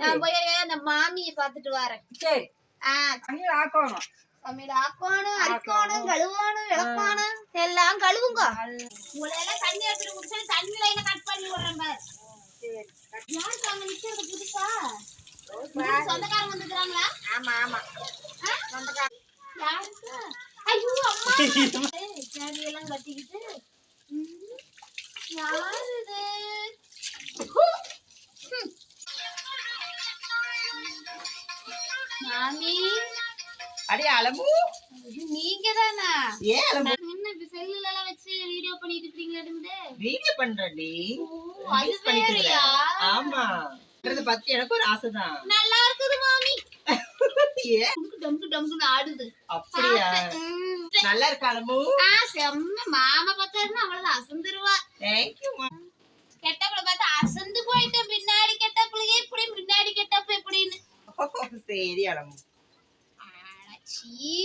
நான் போய் அந்த மாமியை பார்த்துட்டு வரேன். சரி. ஆக்கணும். எல்லாம் கழுவுங்க. உங்களெல்லாம் தண்ணி எடுத்துட்டு குடிச்சா தண்ணி லைனை கட் பண்ணி விடுறேன் பாரு. யாருக்கு அங்க நிக்கிறது புதுசா? சொந்தக்காரங்க வந்துக்கிறாங்களா ஆமா ஆமா. யாருக்கு? ஐயோ அம்மா ஜாடியெல்லாம் கட்டிக்கிட்டு. யாரு? மாமி. அடி அலமு இது நீங்க தானா ஏன் அலமு என்ன இப்ப செல்லுல எல்லாம் வச்சு வீடியோ பண்ணிட்டு இருக்கீங்களா வீடியோ பண்றடி அது வேறயா? ஆமா. பண்றத பத்தி எனக்கு ஒரு ஆசைதான் நல்லா இருக்குது மாமி. ஏன் டம்கு டம்கு ஆடுது. அப்படியா. நல்லா இருக்கா அலமு ஆ செம்ம. மாமா பார்த்தாருன்னா அவ்வளவுதான் அசந்துருவா. தேங்க்யூ கெட்டப்பல முன்னாடி கெட்டப்ப எப்படின்னு சரி அலமு அடச்சீ